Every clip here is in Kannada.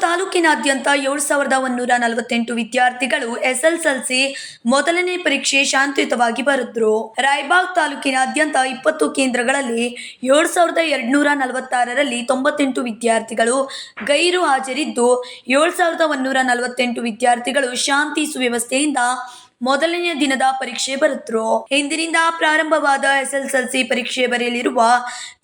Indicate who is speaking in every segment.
Speaker 1: ತಾಲೂಕಿನಾದ್ಯಂತ ಏಳು ಸಾವಿರದ ಒಂದೂರ ನಲವತ್ತೆಂಟು ವಿದ್ಯಾರ್ಥಿಗಳು ಎಸ್ಎಸ್ಎಲ್ಸಿ ಮೊದಲನೇ ಪರೀಕ್ಷೆ ಶಾಂತಿಯುತವಾಗಿ ಬರೆದ್ರು. ರಾಯಬಾಗ್ ತಾಲೂಕಿನಾದ್ಯಂತ ಇಪ್ಪತ್ತು ಕೇಂದ್ರಗಳಲ್ಲಿ ಏಳು ಸಾವಿರದ ಎರಡುನೂರ ನಲವತ್ತಾರರಲ್ಲಿ ತೊಂಬತ್ತೆಂಟು ವಿದ್ಯಾರ್ಥಿಗಳು ಗೈರು ಹಾಜರಿದ್ದು. ಏಳು ಸಾವಿರದ ಒಂದೂರ ನಲವತ್ತೆಂಟು ವಿದ್ಯಾರ್ಥಿಗಳು ಶಾಂತಿ ಸುವ್ಯವಸ್ಥೆಯಿಂದ ಮೊದಲನೆಯ ದಿನದ ಪರೀಕ್ಷೆ ಬರುತ್ತರು ಇಂದಿನಿಂದ ಪ್ರಾರಂಭವಾದ ಎಸ್ಎಸ್ಎಲ್ಸಿ ಪರೀಕ್ಷೆ ಬರೆಯಲಿರುವ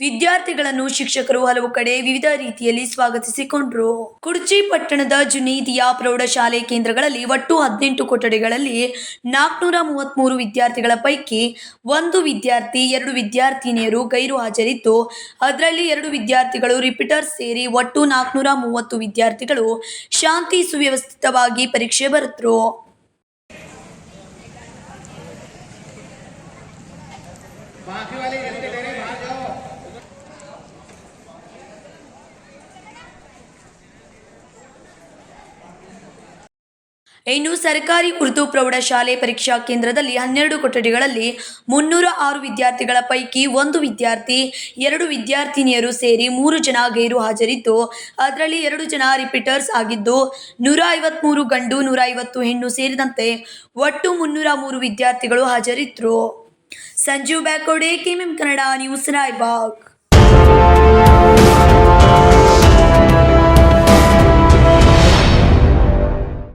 Speaker 1: ವಿದ್ಯಾರ್ಥಿಗಳನ್ನು ಶಿಕ್ಷಕರು ಹಲವು ಕಡೆ ವಿವಿಧ ರೀತಿಯಲ್ಲಿ ಸ್ವಾಗತಿಸಿಕೊಂಡ್ರು. ಕುರ್ಚಿ ಪಟ್ಟಣದ ಜುನೀದಿಯಾ ಪ್ರೌಢಶಾಲೆ ಕೇಂದ್ರಗಳಲ್ಲಿ ಒಟ್ಟು ಹದಿನೆಂಟು ಕೊಠಡಿಗಳಲ್ಲಿ ನಾಲ್ಕುನೂರ ಮೂವತ್ಮೂರು ವಿದ್ಯಾರ್ಥಿಗಳ ಪೈಕಿ ಒಂದು ವಿದ್ಯಾರ್ಥಿ, ಎರಡು ವಿದ್ಯಾರ್ಥಿನಿಯರು ಗೈರು ಹಾಜರಿದ್ದು, ಅದರಲ್ಲಿ ಎರಡು ವಿದ್ಯಾರ್ಥಿಗಳು ರಿಪೀಟರ್ ಸೇರಿ ಒಟ್ಟು ನಾಲ್ಕುನೂರ ಮೂವತ್ತು ವಿದ್ಯಾರ್ಥಿಗಳು ಶಾಂತಿ ಸುವ್ಯವಸ್ಥಿತವಾಗಿ ಪರೀಕ್ಷೆ ಬರೆದ್ರು
Speaker 2: बाकी वाले जल्दी ले रहे बाहर जाओ
Speaker 1: ಇನ್ನು ಸರ್ಕಾರಿ ಉರ್ದು ಪ್ರೌಢಶಾಲೆ ಪರೀಕ್ಷಾ ಕೇಂದ್ರದಲ್ಲಿ ಹನ್ನೆರಡು ಕೊಠಡಿಗಳಲ್ಲಿ ಮುನ್ನೂರ ಆರು ವಿದ್ಯಾರ್ಥಿಗಳ ಪೈಕಿ ಒಂದು ವಿದ್ಯಾರ್ಥಿ ಎರಡು ವಿದ್ಯಾರ್ಥಿನಿಯರು ಸೇರಿ ಮೂರು ಜನ ಗೈರು ಹಾಜರಿದ್ದು ಅದರಲ್ಲಿ ಎರಡು ಜನ ರಿಪೀಟರ್ಸ್ ಆಗಿದ್ದು ನೂರ ಐವತ್ಮೂರು ಗಂಡು ನೂರ ಐವತ್ತು ಹೆಣ್ಣು ಸೇರಿದಂತೆ ಒಟ್ಟು ಮುನ್ನೂರ ಮೂರು ವಿದ್ಯಾರ್ಥಿಗಳು ಹಾಜರಿದ್ದರು Sanjeev Byakode KMM Kannada news Raybag